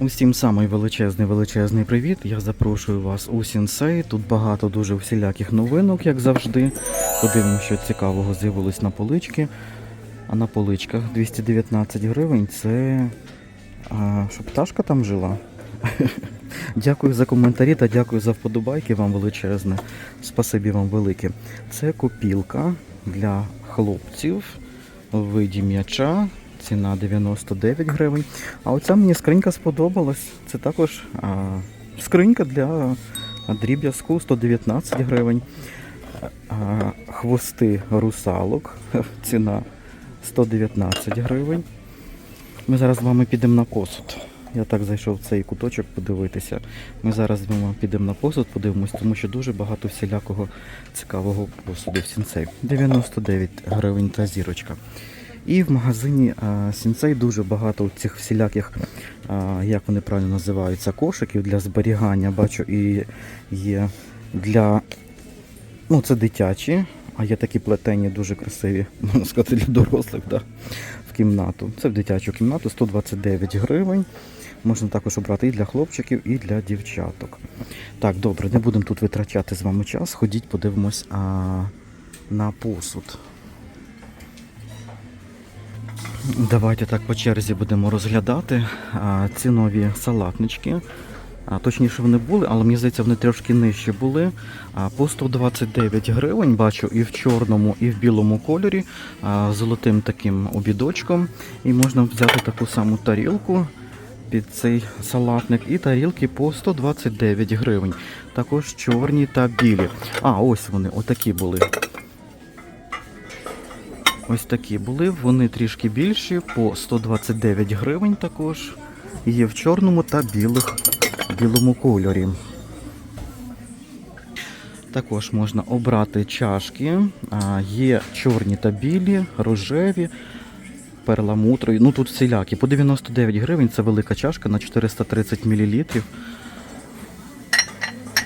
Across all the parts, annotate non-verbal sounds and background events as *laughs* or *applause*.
Усім самий величезний величезний привіт. Я запрошую вас у Сінсей. Тут багато дуже всіляких новинок, як завжди. Подивимося, що цікавого з'явилось на полички. А на поличках 219 гривень це. А, що пташка там жила? *laughs* Дякую за коментарі та дякую за вподобайки вам величезне. Спасибі вам велике. Це копілка для хлопців в виді м'яча. Ціна 99 гривень. А оця мені скринька сподобалась. Це також а, скринька для дріб'язку 119 гривень. А, хвости русалок. *laughs* Ціна 119 гривень. Ми зараз з вами підемо на посуд. Я так зайшов в цей куточок подивитися. Ми зараз з вами підемо на посуд, подивимось, тому що дуже багато всілякого цікавого посуду в сінцей. 99 гривень та зірочка. І в магазині Сінцей дуже багато цих всіляких, як вони правильно називаються, кошиків для зберігання. Бачу, і є для. Ну, це дитячі, а є такі плетені дуже красиві, *laughs* можна сказати, для дорослих, да, в кімнату. Це в дитячу кімнату 129 гривень. Можна також обрати і для хлопчиків, і для дівчаток. Так, добре, не будемо тут витрачати з вами час. Ходіть, подивимось а, на посуд. Давайте так по черзі будемо розглядати ці нові салатнички. Точніше вони були, але мені здається, вони трошки нижче були. По 129 гривень бачу і в чорному, і в білому кольорі, золотим таким обідочком. І можна взяти таку саму тарілку під цей салатник. І тарілки по 129 гривень. Також чорні та білі. А, ось вони, отакі були. Ось такі були, вони трішки більші, по 129 гривень також. Є в чорному та білих, білому кольорі. Також можна обрати чашки. Є чорні та білі, рожеві, перламутрові. Ну тут всілякі. По 99 гривень це велика чашка на 430 мл.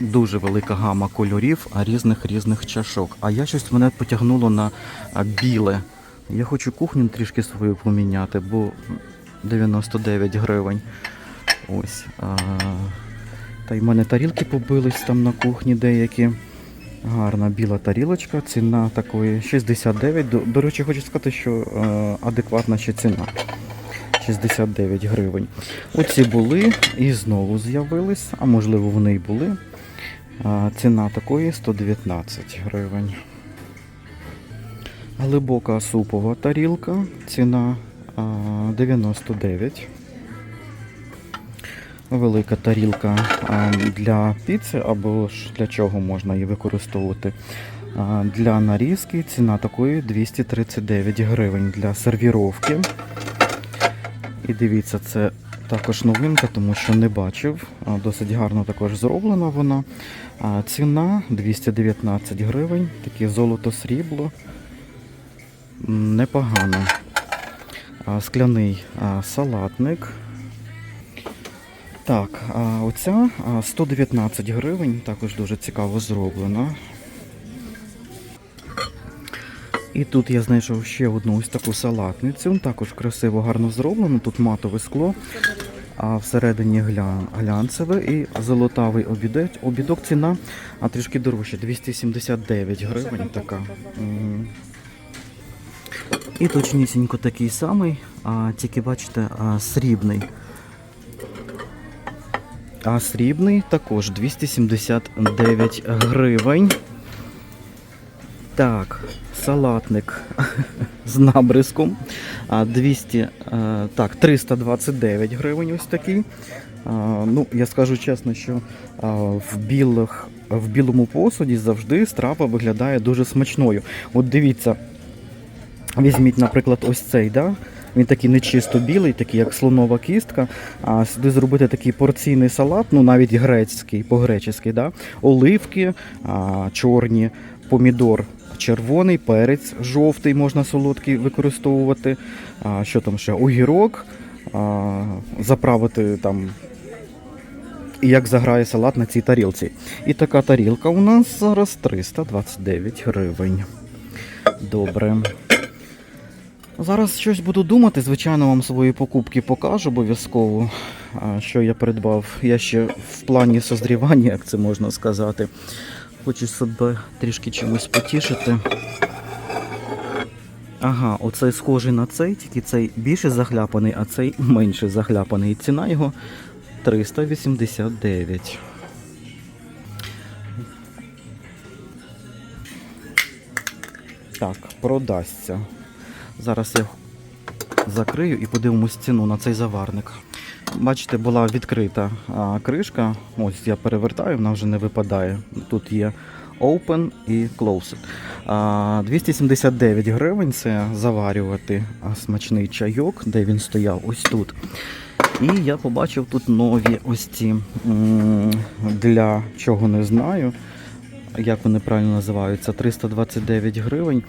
Дуже велика гама кольорів різних різних чашок. А я щось мене потягнуло на біле. Я хочу кухню трішки свою поміняти, бо 99 гривень. Ось. А, та й в мене тарілки побились там на кухні деякі. Гарна біла тарілочка, ціна такої 69. До, до речі, хочу сказати, що е, адекватна ще ціна. 69 гривень. Оці були і знову з'явились, а можливо вони і були. Ціна такої 119 гривень. Глибока супова тарілка, ціна 99. Велика тарілка для піци або ж для чого можна її використовувати. Для нарізки ціна такої 239 гривень для сервіровки. І дивіться, це також новинка, тому що не бачив. Досить гарно також зроблена вона. Ціна 219 гривень, таке золото-срібло. Непогано. Скляний салатник. Так, оця 119 гривень, також дуже цікаво зроблена. І тут я знайшов ще одну ось таку салатницю. Також красиво, гарно зроблено. Тут матове скло, а всередині гля... глянцеве і золотавий обідець. Обідок ціна, а трішки дорожче, 279 гривень така. І точнісінько такий самий, а тільки бачите, а, срібний. А срібний також 279 гривень. Так, салатник *laughs* з набризком. А 200, так, 329 гривень ось такий. Ну, я скажу чесно, що в, білих, в білому посуді завжди страва виглядає дуже смачною. От дивіться, візьміть, наприклад, ось цей, да? Він такий не чисто білий, такий як слонова кістка. А сюди зробити такий порційний салат, ну навіть грецький, по-гречески, да? оливки а, чорні, помідор червоний, перець жовтий, можна солодкий використовувати. А, що там ще? Огірок, а, заправити там. І як заграє салат на цій тарілці. І така тарілка у нас зараз 329 гривень. Добре. Зараз щось буду думати, звичайно, вам свої покупки покажу обов'язково. що я придбав. Я ще в плані созрівання, як це можна сказати. Хочу себе трішки чимось потішити. Ага, оцей схожий на цей, тільки цей більше захляпаний, а цей менше захляпаний. Ціна його 389. Так, продасться. Зараз я закрию і подивимось ціну на цей заварник. Бачите, була відкрита кришка. Ось я перевертаю, вона вже не випадає. Тут є Open і Closed. А, 279 гривень це заварювати смачний чайок, де він стояв ось тут. І я побачив тут нові ось ці для чого не знаю, як вони правильно називаються, 329 гривень.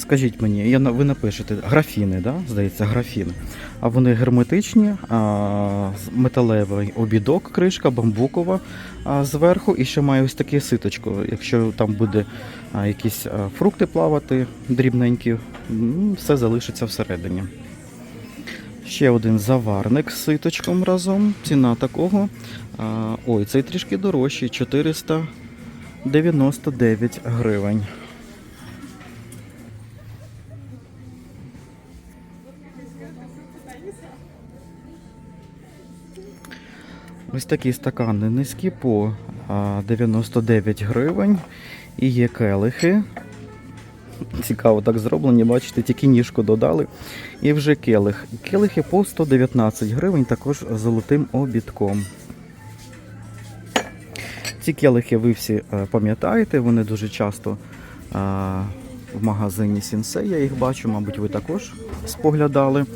Скажіть мені, я, ви напишете графіни, да? здається, графіни. А вони герметичні, а, металевий обідок, кришка, бамбукова а, зверху, і ще має ось таке ситочко. Якщо там буде а, якісь а, фрукти плавати дрібненькі, все залишиться всередині. Ще один заварник з ситочком разом. Ціна такого. А, ой, цей трішки дорожчий 499 гривень. Ось такі стакани низькі по 99 гривень. І є келихи. Цікаво так зроблені, бачите, тільки ніжку додали. І вже келих. Келихи по 119 гривень, також золотим обідком. Ці келихи ви всі е, пам'ятаєте, вони дуже часто в магазині Сінсей, я їх бачу, мабуть, ви також споглядали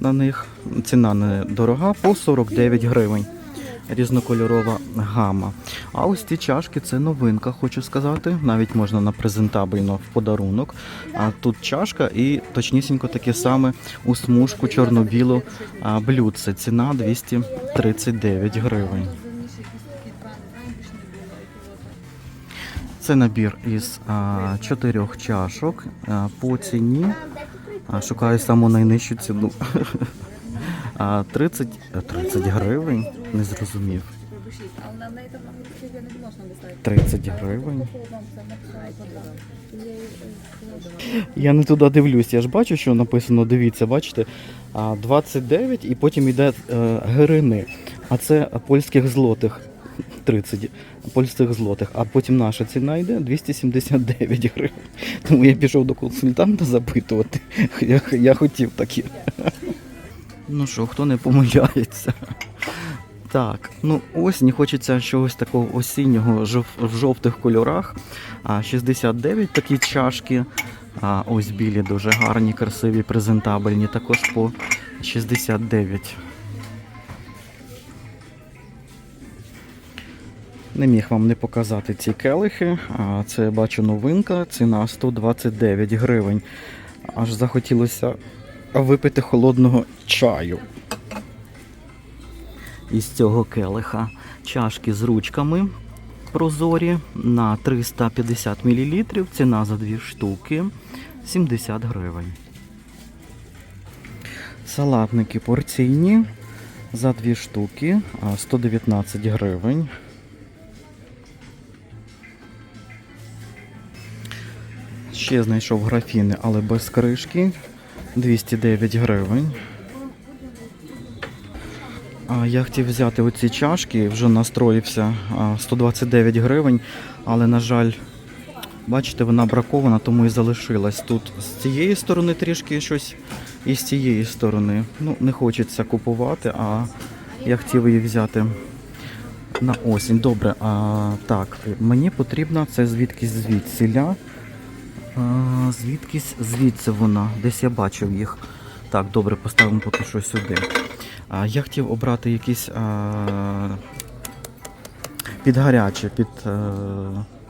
на них. Ціна не дорога, по 49 гривень. Різнокольорова гама. А ось ці чашки це новинка, хочу сказати. Навіть можна на презентабельно в подарунок. А тут чашка і точнісінько таке саме у смужку чорно-білу блюдце. Ціна 239 гривень. Це набір із а, чотирьох чашок а, по ціні. А, шукаю саму найнижчу ціну. *laughs* А, 30, а, 30 гривень, не зрозумів. Але на неї там не можна доставити. 30 гривень. Я не туди дивлюсь, я ж бачу, що написано, дивіться, бачите, а, 29 і потім йде е, гирини. А це польських злотих. 30 польських злотих, а потім наша ціна йде 279 гривень. Тому я пішов до консультанта запитувати. Я, я хотів такі. Ну що, хто не помиляється? Так, ну осінь хочеться чогось такого осіннього в жовтих кольорах. 69 такі чашки. А ось білі дуже гарні, красиві, презентабельні. Також по 69. Не міг вам не показати ці келихи. А це бачу новинка. Ціна 129 гривень. Аж захотілося випити холодного чаю. Із цього келиха чашки з ручками прозорі на 350 мл. Ціна за дві штуки 70 гривень. Салатники порційні за дві штуки 119 гривень. Ще знайшов графіни, але без кришки 209 гривень. Я хотів взяти оці чашки, вже настроївся 129 гривень, але, на жаль, бачите, вона бракована, тому і залишилась. Тут з цієї сторони трішки щось і з цієї сторони. Ну, не хочеться купувати, а я хотів її взяти на осінь. Добре, а, так, мені потрібно це звідкись звідсіля. Звідкись звідси вона. Десь я бачив їх. Так, добре, поставимо поки що сюди. А, я хотів обрати якісь а, під гаряче, під. А,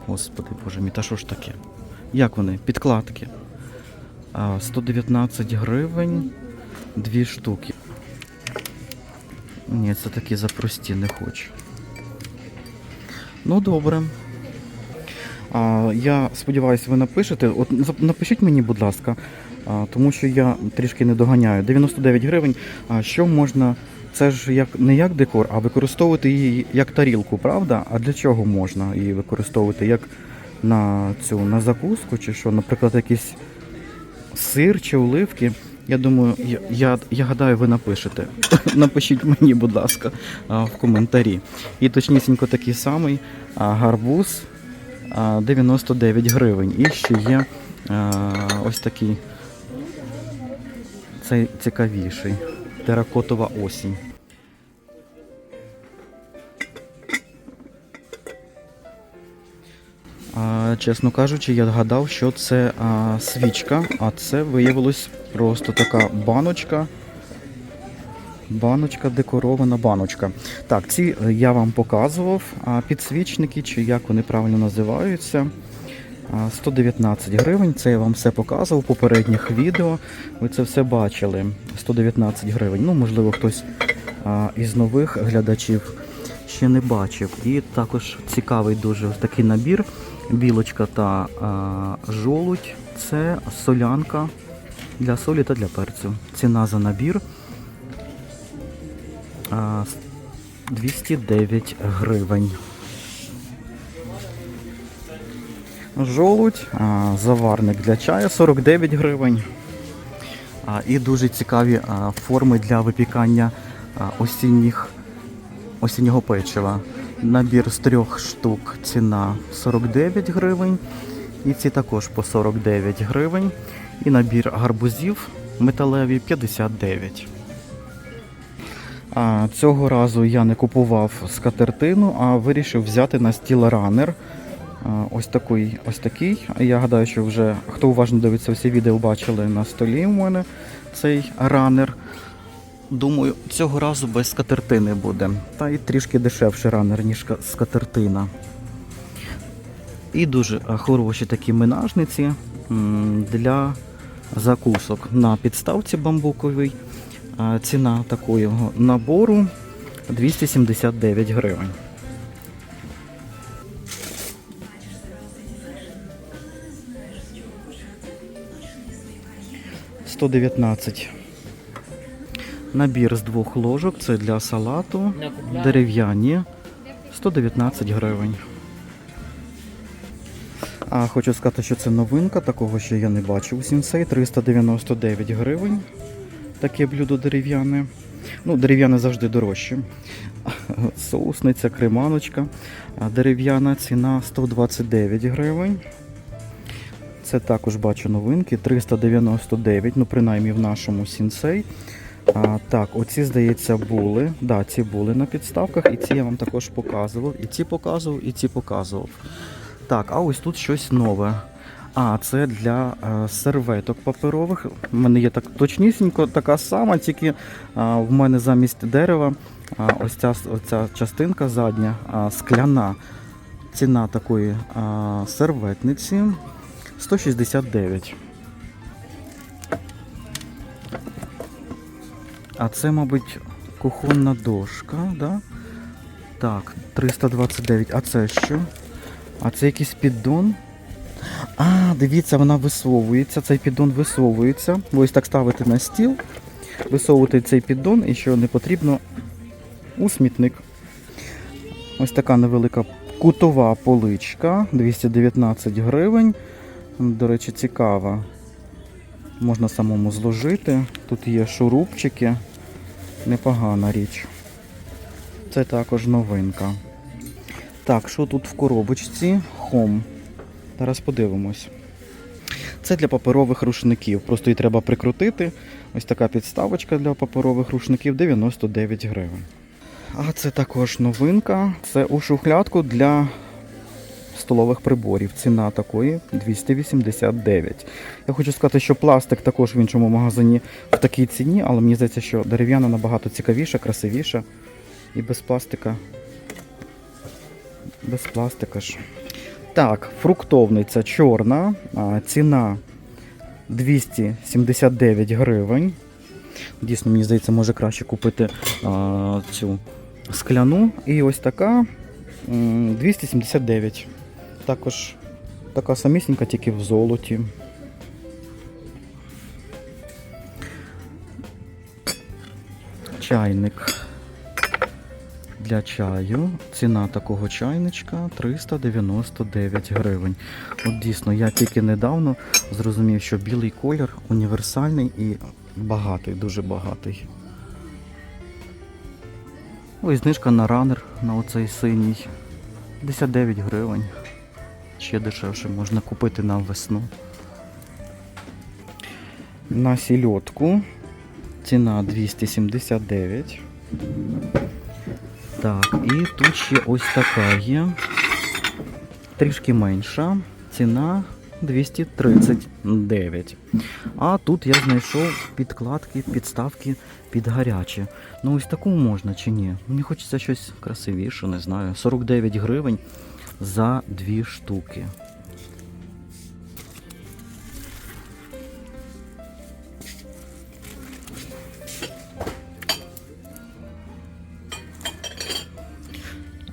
господи боже мій, та що ж таке? Як вони? Підкладки. А, 119 гривень, дві штуки. Ні, це такі запрості, не хочу. Ну, добре. Я сподіваюся, ви напишете. От зап- напишіть мені, будь ласка, тому що я трішки не доганяю. 99 гривень. Що можна це ж як не як декор, а використовувати її як тарілку, правда? А для чого можна її використовувати? Як на цю на закуску, чи що, наприклад, якийсь сир чи оливки. Я думаю, я, я, я гадаю, ви напишете. *laughs* Напишіть мені, будь ласка, в коментарі. І точнісінько такий самий гарбуз 99 гривень. І ще є а, ось такий цей цікавіший. Теракотова осінь. Чесно кажучи, я гадав, що це свічка, а це виявилось просто така баночка. Баночка, декорована баночка. Так, ці е, я вам показував а, підсвічники, чи як вони правильно називаються. 119 гривень. Це я вам все показував в попередніх відео. Ви це все бачили. 119 гривень. Ну, можливо, хтось із нових глядачів ще не бачив. І також цікавий дуже такий набір. Білочка та а, жолудь. Це солянка для солі та для перцю. Ціна за набір 209 гривень. Жолудь, заварник для чаю 49 гривень. І дуже цікаві форми для випікання осінніх, осіннього печива. Набір з трьох штук ціна 49 гривень. І ці також по 49 гривень. І набір гарбузів металеві 59. Цього разу я не купував скатертину, а вирішив взяти на стіл ранер. Ось такий, ось такий. Я гадаю, що вже хто уважно дивиться всі відео, бачили на столі у мене цей ранер. Думаю, цього разу без скатертини буде. Та й трішки дешевший ранер, ніж скатертина. І дуже хороші такі минажниці для закусок на підставці бамбуковій. Ціна такого набору 279 гривень. Сто дев'ятнадцять. Набір з двох ложок. Це для салату. Дерев'яні. 119 гривень. А хочу сказати, що це новинка, такого ще я не бачив у Сінсей. 399 гривень. Таке блюдо дерев'яне. Ну, дерев'яне завжди дорожче. Соусниця, креманочка. Дерев'яна ціна 129 гривень. Це також бачу новинки. 399, ну принаймні в нашому сінсей. А, так, оці, здається, були. Да, ці були на підставках, і ці я вам також показував. І ці показував, і ці показував. Так, а ось тут щось нове. А, це для е, серветок паперових. У мене є так точнісінько така сама, тільки е, в мене замість дерева а, ось ця, оця частинка задня скляна. Ціна такої серветниці 169. А це, мабуть, кухонна дошка, да? Так, 329. А це що? А це якийсь піддон? А, дивіться, вона висовується. Цей піддон висовується. Ви ось так ставите на стіл, висовуєте цей піддон і що не потрібно у смітник. Ось така невелика кутова поличка, 219 гривень. До речі, цікава. Можна самому зложити. Тут є шурупчики. Непогана річ. Це також новинка. Так, що тут в коробочці? Хом. Зараз подивимось. Це для паперових рушників. Просто її треба прикрутити. Ось така підставочка для паперових рушників 99 гривень. А це також новинка. Це у шухлядку для столових приборів. Ціна такої 289. Я хочу сказати, що пластик також в іншому магазині в такій ціні, але мені здається, що дерев'яна набагато цікавіша, красивіша. І без пластика. Без пластика ж. Так, фруктовниця чорна. Ціна 279 гривень. Дійсно, мені здається, може краще купити а, цю скляну. І ось така 279. Також така самісінька, тільки в золоті. Чайник для чаю. Ціна такого чайничка 399 гривень. От дійсно, я тільки недавно зрозумів, що білий колір універсальний і багатий, дуже багатий. Ось знижка на ранер на оцей синій. 59 гривень. Ще дешевше можна купити на весну. На сільотку ціна 279. Так, і тут ще ось така є. Трішки менша. Ціна 239. А тут я знайшов підкладки, підставки під гаряче. Ну ось таку можна чи ні? Мені хочеться щось красивіше, не знаю. 49 гривень за дві штуки.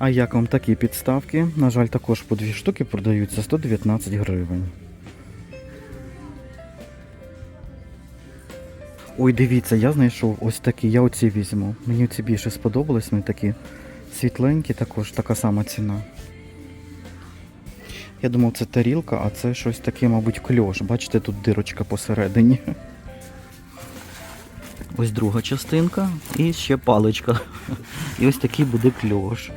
А як вам такі підставки? На жаль, також по дві штуки продаються 119 гривень. Ой, дивіться, я знайшов ось такі, я оці візьму. Мені ці більше сподобались, вони такі світленькі, також така сама ціна. Я думав, це тарілка, а це щось таке, мабуть, кльош. Бачите, тут дирочка посередині. Ось друга частинка і ще паличка. І ось такий буде кльош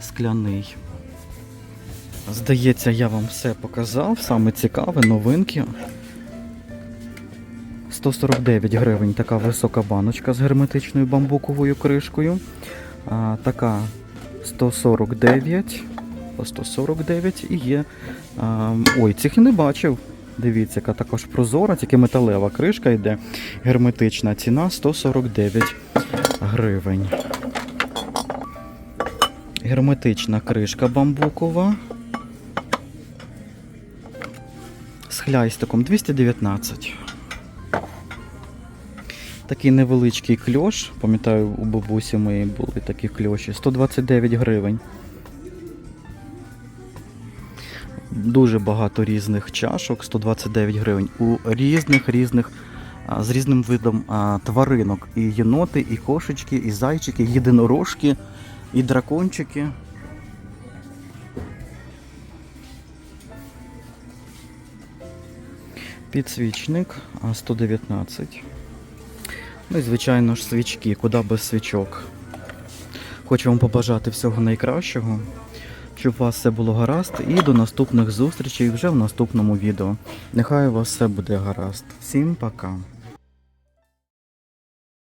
скляний. Здається, я вам все показав. Саме цікаве, новинки. 149 гривень така висока баночка з герметичною бамбуковою кришкою. А, така 149. По 149 і є. А, ой, цих я не бачив. Дивіться, яка також прозора, тільки металева кришка йде. Герметична ціна 149 гривень. Герметична кришка бамбукова. З хляйстиком 219. Такий невеличкий кльош. Пам'ятаю, у бабусі моєї були такі кльоші. 129 гривень. Дуже багато різних чашок, 129 гривень. У різних різних з різним видом тваринок. І єноти, і кошечки, і зайчики, єдинорожки, і дракончики. Підсвічник а, 119. Ну і звичайно ж свічки, куди без свічок. Хочу вам побажати всього найкращого, щоб у вас все було гаразд, і до наступних зустрічей вже в наступному відео. Нехай у вас все буде гаразд. Всім пока!